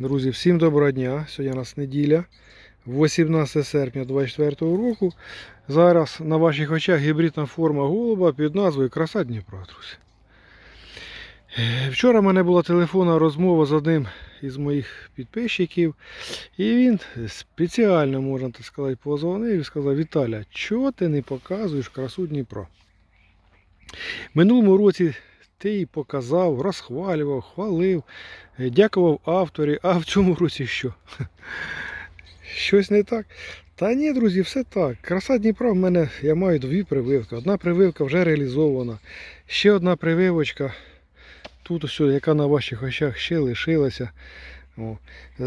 Друзі, всім доброго дня. Сьогодні у нас неділя, 18 серпня 2024 року. Зараз на ваших очах гібридна форма голуба під назвою Краса Дніпра, друзі. Вчора в мене була телефонна розмова з одним із моїх підписчиків, і він спеціально, можна так сказати, позвонив і сказав: Віталя, чого ти не показуєш красу Дніпра? Минулому році ти її показав, розхвалював, хвалив, е, дякував авторі, а в цьому році що? Щось не так. Та ні, друзі, все так. Краса Дніпра в мене, я маю дві прививки. Одна прививка вже реалізована. Ще одна прививочка. Тут ось, яка на ваших очах ще лишилася. О.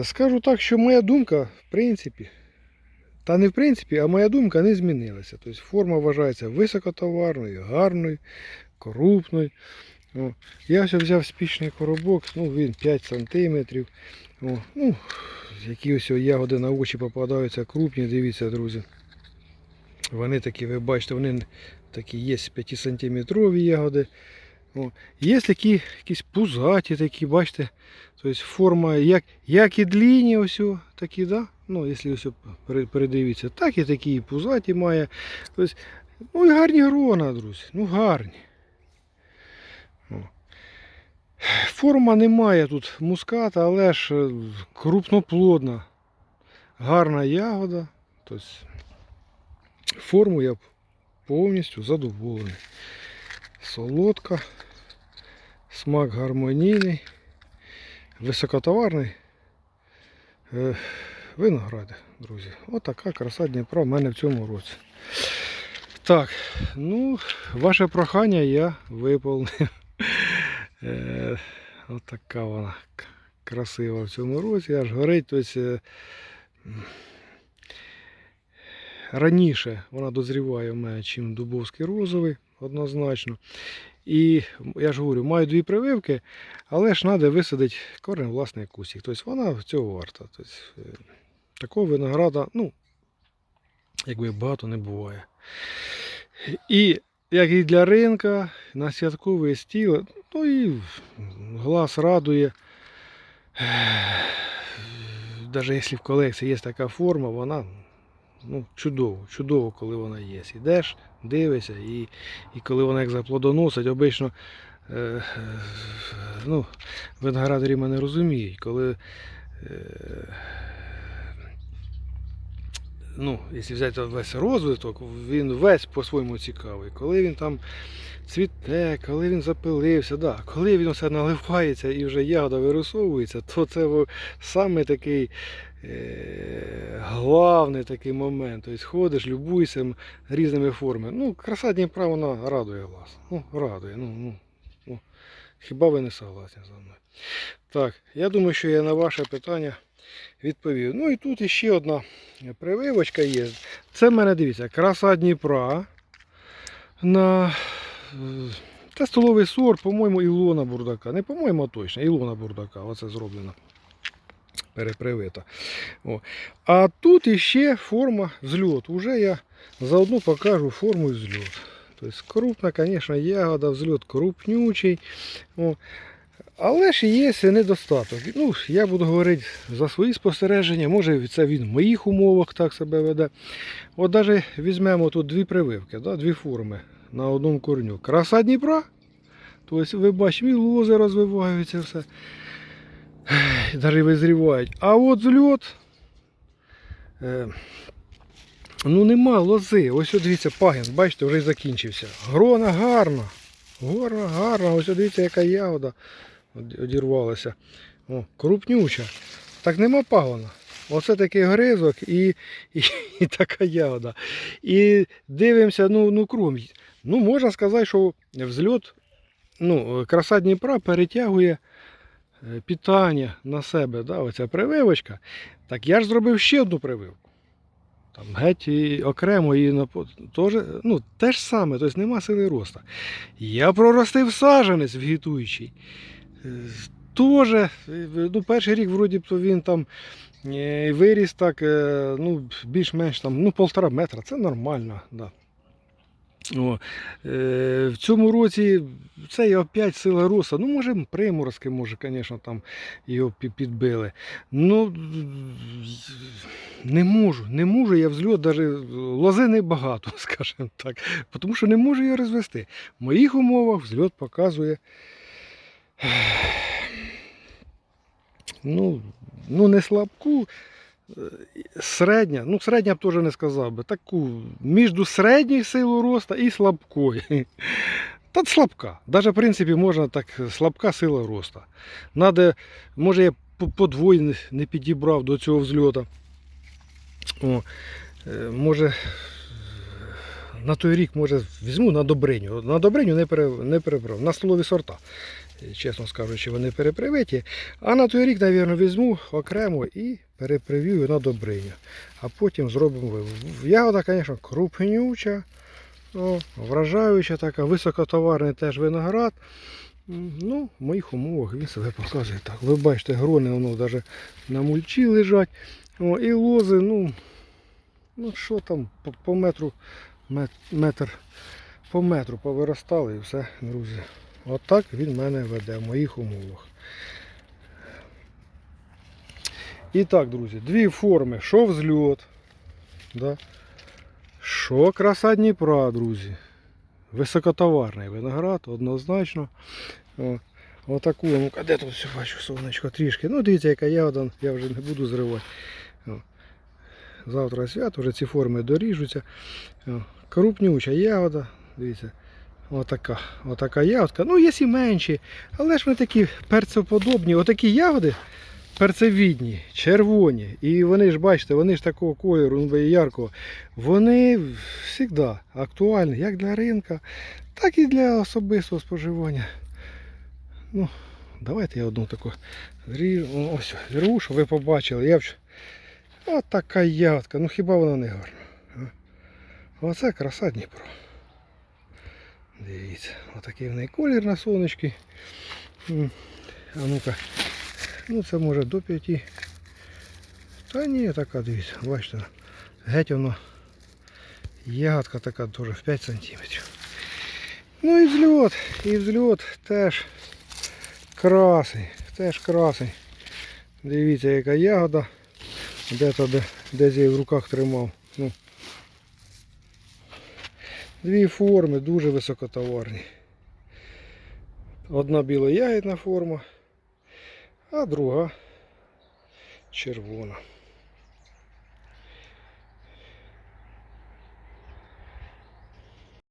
Скажу так, що моя думка, в принципі, та не в принципі, а моя думка не змінилася. Тобто форма вважається високотоварною, гарною, крупною. О. Я ось взяв спічний коробок, ну він 5 см. О. Ну, які ось ягоди на очі попадаються крупні, дивіться, друзі. Вони такі, ви бачите, вони такі є 5 сантиметрові ягоди. О. Є такі якісь пузаті такі, бачите. Тобто форма, як, як і длінні, ось такі, да? ну, якщо ось передивіться, так і такі пузаті має. Тобто, ну і гарні грона, друзі. Ну гарні. Форма немає тут муската, але ж е, крупноплодна. Гарна ягода. Тобто, форму я повністю задоволений. Солодка, смак гармонійний, високотоварний. Е, виногради, друзі. Отака краса Дніпра в мене в цьому році. Так, ну, ваше прохання я виповнив. Е, отака вона красива в цьому році, аж горить. Тобто, раніше вона дозріває в мене, чим дубовський розовий, однозначно. І я ж говорю, маю дві прививки, але ж треба висадити корень власний кусик. Тобто вона цього варта. Тобто, е, такого винограда, ну, якби багато не буває. І як і для ринка, на святковий стіл, ну і глаз радує. Навіть якщо в колекції є така форма, вона ну, чудово, чудово, коли вона є. Ідеш, дивишся, і, і коли вона як заплодоносить, обично е, е, ну, виноградарі мене розуміють, коли е, ну, якщо взяти весь розвиток, він весь по-своєму цікавий. Коли він там цвіте, коли він запилився, да. коли він все наливається і вже ягода вирисовується, то це саме такий е, главний такий момент. Тобто ходиш, любуйся різними формами. Ну, краса Дніпра, вона радує глаз. Ну, радує. Ну, ну. Хіба ви не согласні зі мною? Так, я думаю, що я на ваше питання відповів. Ну і тут іще одна прививочка є. Це в мене, дивіться, краса Дніпра на це столовий сорт, по-моєму, Ілона Бурдака. Не по-моєму, а точно, Ілона Бурдака. Оце зроблено. Перепривита. О. А тут іще форма взльот. Уже я заодно покажу форму взльот. Тобто крупна, звісно, ягода, взльот крупнючий. О. Але ж є недостаток. Ну, я буду говорити за свої спостереження, може це він в моїх умовах так себе веде. От навіть візьмемо тут дві прививки, да, дві форми на одному корню. Краса Дніпра. Тобто ви бачите, і лози розвиваються все. Навіть визрівають. А от зльот. Ну нема лози. Ось дивіться, пагін, бачите, вже й закінчився. Грона гарна. Горна, гарна. Ось дивіться, яка ягода одірвалася. О, крупнюча. Так нема пагона. Оце такий гризок і, і, і така ягода. І дивимося, ну, ну кругом. Ну, можна сказати, що взльот, ну, краса Дніпра перетягує е, питання на себе. Да, оця прививочка. Так я ж зробив ще одну прививку. Там геть і окремо і на теж, ну, те ж саме, тобто нема сили росту. Я проростив саженець вегетуючий. Е, Тоже, е, ну, перший рік вроді то він там е, виріс так, ну, більш-менш там, ну, полтора метра, це нормально. Да. О, е, в цьому році це і опять сила роса. Ну, може, приморозки, може, звісно, там його підбили. Ну, не можу, не можу я взльот, навіть лози небагато, скажімо так. Тому що не можу його розвести. В моїх умовах взльот показує. Ну, ну не слабку, середня, ну середня б теж не сказав би, таку між середньою силою росту і слабкою. Та слабка. Навіть, в принципі, можна так, слабка сила росту. Надо, може, я по- подвоє не- підібрав до цього взльота. О, е, може, на той рік, може, візьму на добриню. На добриню не, не перебрав. На столові сорта, чесно скажучи, вони перепривиті. А на той рік, мабуть, візьму окремо і перепривію на добриню. А потім зробимо вивод. Ягода, звісно, крупнюча, о, вражаюча така, високотоварний теж виноград. Ну, в моїх умовах він себе показує так. Ви бачите, грони воно навіть на мульчі лежать. О, і лози, ну, ну що там, по, по метру, метр, по метру повиростали і все, друзі. Отак він мене веде в моїх умовах. І так, друзі, дві форми. Що взльот, да? що краса Дніпра, друзі. Високотоварний виноград, однозначно. О, отаку, ну-ка, де тут все бачу, сонечко трішки. Ну, дивіться, яка ягода, я вже не буду зривати. Завтра свято, вже ці форми доріжуться. Крупнюча ягода, дивіться. Отака, отака ягодка. Ну, є і менші, але ж вони такі перцеподобні. Отакі ягоди перцевідні, червоні. І вони ж, бачите, вони ж такого кольору, ну, яркого. Вони завжди актуальні як для ринка, так і для особистого споживання. Ну, давайте я одну таку зріжу. Ось, зірву, щоб ви побачили. Я вч... От така ягодка, ну хіба вона не гарна? Оце краса Дніпро. Дивіться, отакий в неї колір на сонечки. А ну-ка. Ну це може до 5. Та ні, така дивіться, бачите. Геть воно. Ягодка така теж в 5 сантиметрів. Ну і взльот, і взльот теж красий, теж красий. Дивіться, яка ягода. Де то де, десь я в руках тримав. Ну. Дві форми дуже високотоварні. Одна білоягідна форма, а друга червона.